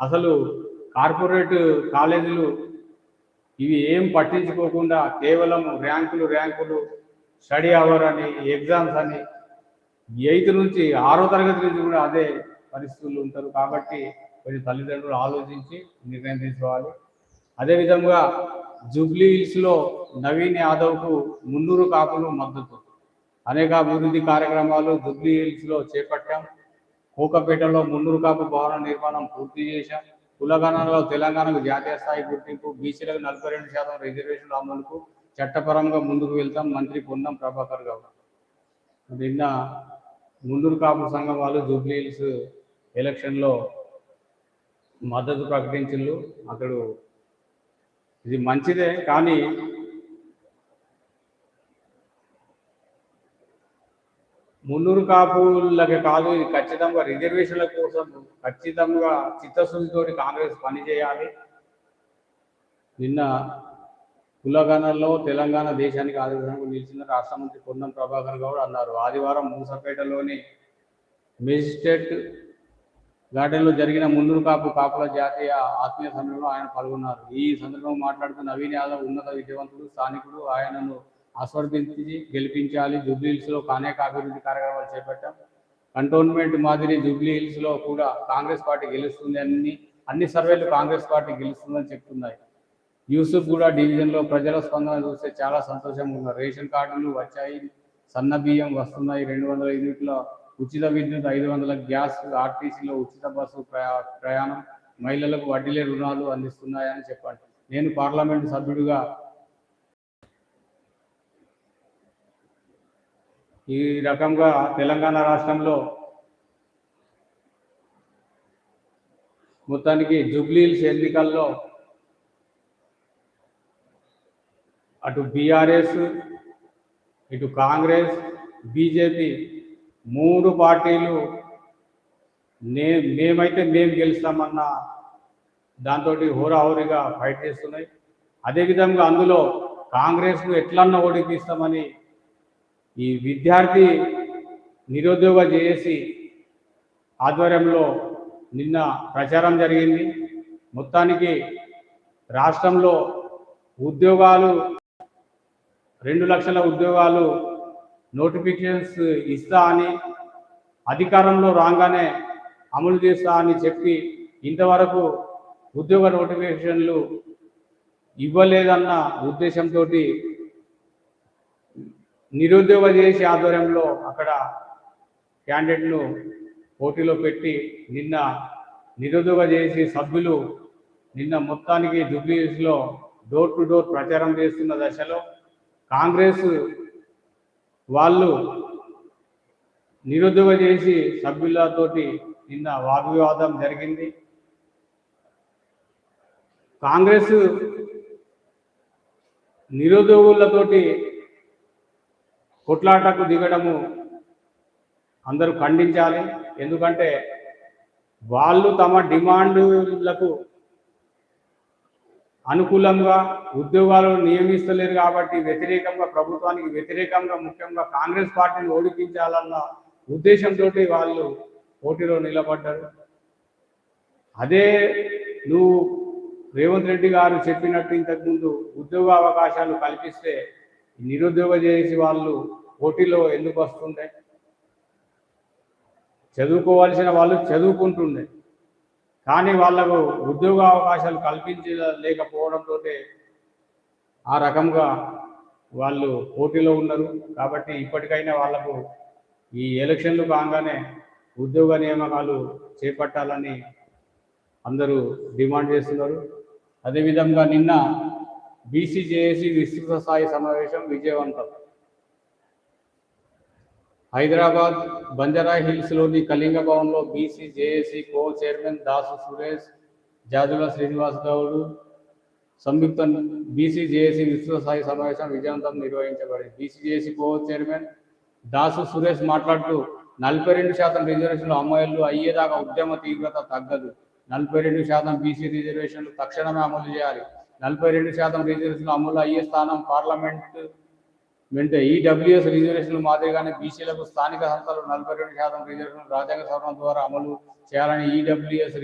అసలు కార్పొరేట్ కాలేజీలు ఇవి ఏం పట్టించుకోకుండా కేవలం ర్యాంకులు ర్యాంకులు స్టడీ అవర్ అని ఎగ్జామ్స్ అని ఎయిత్ నుంచి ఆరో తరగతి నుంచి కూడా అదే పరిస్థితులు ఉంటారు. కాబట్టి కొన్ని తల్లిదండ్రులు ఆలోచించి నిర్ణయం తీసుకోవాలి. అదేవిధంగా జూబ్లీ హిల్స్లో నవీన్ యాదవ్కు మున్నూరు కాపులు మద్దతు. అనేక అభివృద్ధి కార్యక్రమాలు జూబ్లీ హిల్స్లో చేపట్టాం. కోకపేటలో మున్నూరు కాపు భవన నిర్మాణం పూర్తి చేశాం. కులగణనలో తెలంగాణకు జాతీయ స్థాయి గుర్తింపు బీసీలకు నలభై రెండు శాతం రిజర్వేషన్ల అమలుకు చట్టపరంగా ముందుకు వెళ్తాం మంత్రి పొన్నం ప్రభాకర్ గౌడ్. నిన్న ముందూరు కాపు సంఘం వాళ్ళు జూబ్లీహిల్స్ ఎలక్షన్లో మద్దతు ప్రకటించిండ్రు అతడు ఇది మంచిదే కానీ మున్నూరు కాపులకి కాదు ఇది ఖచ్చితంగా రిజర్వేషన్ల కోసం ఖచ్చితంగా చిత్తశుద్ధితో కాంగ్రెస్ పనిచేయాలి. నిన్న కులగణంలో తెలంగాణ దేశానికి ఆదర్శంగా నిలిచిన రాష్ట్ర మంత్రి పొన్నం ప్రభాకర్ గౌడ్ అన్నారు. ఆదివారం మూసపేటలోని మెజిస్ట్రేట్ గార్డెన్లో జరిగిన మున్నూరు కాపు కాపుల జాతీయ ఆత్మీయ సమ్మెలో ఆయన పాల్గొన్నారు. ఈ సందర్భంలో మాట్లాడుతూ నవీన్ యాదవ్ ఉన్నత విద్యావంతుడు స్థానికుడు ఆయనను ఆస్వర్దించి గెలిపించాలి. జూబ్లీ హిల్స్లో అనేక అభివృద్ధి కార్యక్రమాలు చేపట్టాం. కంటోన్మెంట్ మాదిరి జూబ్లీ హిల్స్లో కూడా కాంగ్రెస్ పార్టీ గెలుస్తుంది అన్ని అన్ని సర్వేలు కాంగ్రెస్ పార్టీ గెలుస్తుందని చెప్తున్నాయి. యూసుఫ్ కూడా డివిజన్లో ప్రజల స్పందన చూస్తే చాలా సంతోషంగా ఉన్నారు. రేషన్ కార్డులు వచ్చాయి సన్న బియ్యం వస్తున్నాయి. రెండు వందల యూనిట్ల ఉచిత విద్యుత్ ఐదు వందల గ్యాస్ ఆర్టీసీలో ఉచిత బస్సు ప్రయాణం మహిళలకు వడ్డీలే రుణాలు అందిస్తున్నాయని చెప్పండి నేను పార్లమెంటు సభ్యుడిగా ఈ రకంగా తెలంగాణ రాష్ట్రంలో మొత్తానికి జూబ్లీహిల్స్ ఎన్నికల్లో అటు బీఆర్ఎస్ ఇటు కాంగ్రెస్ బీజేపీ మూడు పార్టీలు నే మేమైతే మేము గెలుస్తామన్న దాంతో హోరాహోరీగా ఫైట్ చేస్తున్నాయి. అదేవిధంగా అందులో కాంగ్రెస్ను ఎట్లన్నా ఓడిపిస్తామని ఈ విద్యార్థి నిరుద్యోగ జేఏసీ ఆధ్వర్యంలో నిన్న ప్రచారం జరిగింది. మొత్తానికి రాష్ట్రంలో ఉద్యోగాలు రెండు లక్షల ఉద్యోగాలు నోటిఫికేషన్స్ ఇస్తా అని అధికారంలో రాగానే అమలు చేస్తా అని చెప్పి ఇంతవరకు ఉద్యోగ నోటిఫికేషన్లు ఇవ్వలేదన్న ఉద్దేశంతో నిరుద్యోగ చేసి ఆధ్వర్యంలో అక్కడ క్యాండిడేట్ను పోటీలో పెట్టి నిన్న నిరుద్యోగ చేసి సభ్యులు నిన్న మొత్తానికి జూబ్లీహిల్స్లో డోర్ టు డోర్ ప్రచారం చేస్తున్న దశలో కాంగ్రెస్ వాళ్ళు నిరుద్యోగ చేసి సభ్యులతోటి నిన్న వాగ్వివాదం జరిగింది. కాంగ్రెస్ నిరుద్యోగులతోటి కొట్లాటకు దిగడము అందరూ ఖండించాలి. ఎందుకంటే వాళ్ళు తమ డిమాండ్లకు అనుకూలంగా ఉద్యోగాలు నియమిస్తలేరు కాబట్టి వ్యతిరేకంగా ప్రభుత్వానికి వ్యతిరేకంగా ముఖ్యంగా కాంగ్రెస్ పార్టీని ఓడిపించాలన్న ఉద్దేశంతో వాళ్ళు పోటీలో నిలబడ్డారు. అదే నువ్వు రేవంత్ రెడ్డి గారు చెప్పినట్టు ఇంతకుముందు ఉద్యోగ అవకాశాలు కల్పిస్తే నిరుద్యోగ చేసి వాళ్ళు పోటీలో ఎందుకు వస్తుండే? చదువుకోవాల్సిన వాళ్ళు చదువుకుంటుండే. కానీ వాళ్ళకు ఉద్యోగ అవకాశాలు కల్పించలేకపోవడంతో ఆ రకంగా వాళ్ళు పోటీలో ఉన్నారు. కాబట్టి ఇప్పటికైనా వాళ్ళకు ఈ ఎలక్షన్లు కాగానే ఉద్యోగ నియామకాలు చేపట్టాలని అందరూ డిమాండ్ చేస్తున్నారు. అదేవిధంగా నిన్న బీసీజేఏసీ విస్తృత స్థాయి సమావేశం విజయవంతం. హైదరాబాద్ బంజారా హిల్స్లోని కళింగ భవన్లో BC JAC co chairman Dasu Suresh Jajula Srinivas Goud సంయుక్త బీసీ జేఏసీ విస్తృత స్థాయి సమావేశం విజయవంతం నిర్వహించబడింది. BC JAC co chairman Dasu Suresh మాట్లాడుతూ నలభై రెండు శాతం రిజర్వేషన్లు అమ్మాయిలు అయ్యేదాకా ఉద్యమ తీవ్రత తగ్గదు. నలభై రెండు శాతం బీసీ రిజర్వేషన్లు తక్షణమే అమలు చేయాలి. నలభై రెండు శాతం రిజర్వేషన్లు అమలు అయ్యే స్థానం పార్లమెంట్ వెంటే ఈడబ్ల్యూఎస్ రిజర్వేషన్లు మాదిరిగానే బీసీలకు స్థానిక సంస్థలు నలభై రెండు శాతం రిజర్వేషన్లు రాజ్యాంగ సవరణ ద్వారా అమలు చేయాలని ఈడబ్ల్యూఎస్